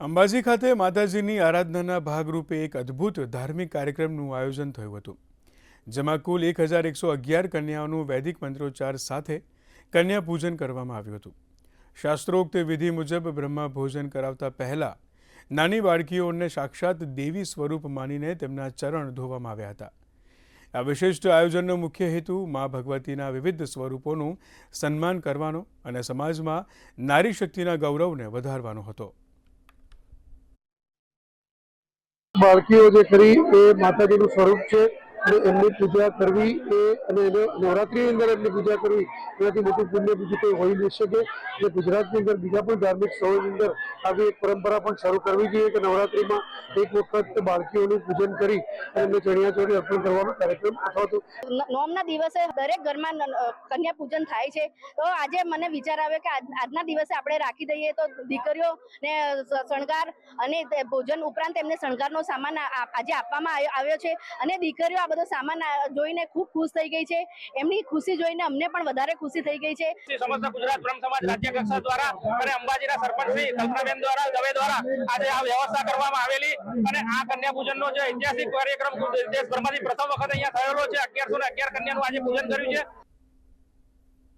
અંબાજી ખાતે માતાજીની આરાધનાના ભાગરૂપે એક અદ્ભુત ધાર્મિક કાર્યક્રમનું આયોજન થયું હતું, જેમાં કુલ એક હજાર એકસો અગિયાર કન્યાઓનું વૈદિક મંત્રોચ્ચાર સાથે કન્યા પૂજન કરવામાં આવ્યું હતું. શાસ્ત્રોક્ત વિધિ મુજબ બ્રહ્મા ભોજન કરાવતા પહેલા નાની બાળકીઓને સાક્ષાત દેવી સ્વરૂપ માનીને તેમના ચરણ ધોવામાં આવ્યા હતા. આ વિશિષ્ટ આયોજનનો મુખ્ય હેતુ મા ભગવતીના વિવિધ સ્વરૂપોનું સન્માન કરવાનો અને સમાજમાં નારી શક્તિના ગૌરવને વધારવાનો હતો. બાળકીઓ જે ખરી એ માતાજીનું સ્વરૂપ છે. અને એમની પૂજા કરવી એ અને એને નવરાત્રીની અંદર એમની પૂજા કરવી, એનાથી મોટું પુણ્ય બીજું કંઈ હોઈ નહીં શકે. એટલે ગુજરાતની અંદર બીજા પણ ધાર્મિક સ્થળોની અંદર આવી એક પરંપરા પણ શરૂ કરવી જોઈએ કે નવરાત્રિમાં એક વખત બાળકીઓનું પૂજન કરી અને એમને ચણિયાચોળી અર્પણ કરવાનો કાર્યક્રમ અથવા નોમના દિવસે દરેક ઘરમાં કન્યા પૂજન થાય છે. તો આજે મને વિચાર આવ્યો કે આજ- આજના દિવસે આપણે રાખી દઈએ તો દીકરીઓને શણગાર અને ભોજન ઉપરાંત એમને શણગારનો સામાન આજે આપવામાં આવ્યો છે. અને દીકરીઓ આ બધો સામાન જોઈને ખૂબ ખુશ થઈ ગઈ છે. એમની ખુશી જોઈને અમને પણ વધારે ખુશી થઈ ગઈ છે. સમસ્ત ગુજરાત બ્રહ્મ સમાજ રાજ્ય કક્ષા દ્વારા અને અંબાજીના સરપંચ કલ્પનાબેન દ્વારા દવે દ્વારા આજે આ વ્યવસ્થા કરવામાં આવેલી અને આ કન્યા પૂજનનો જે ઐતિહાસિક કાર્યક્રમ દેશભરમાંથી પ્રથમ વખત અહીંયા થયેલો છે. અગિયારસો અગિયાર કન્યાનું આજે પૂજન કર્યું છે.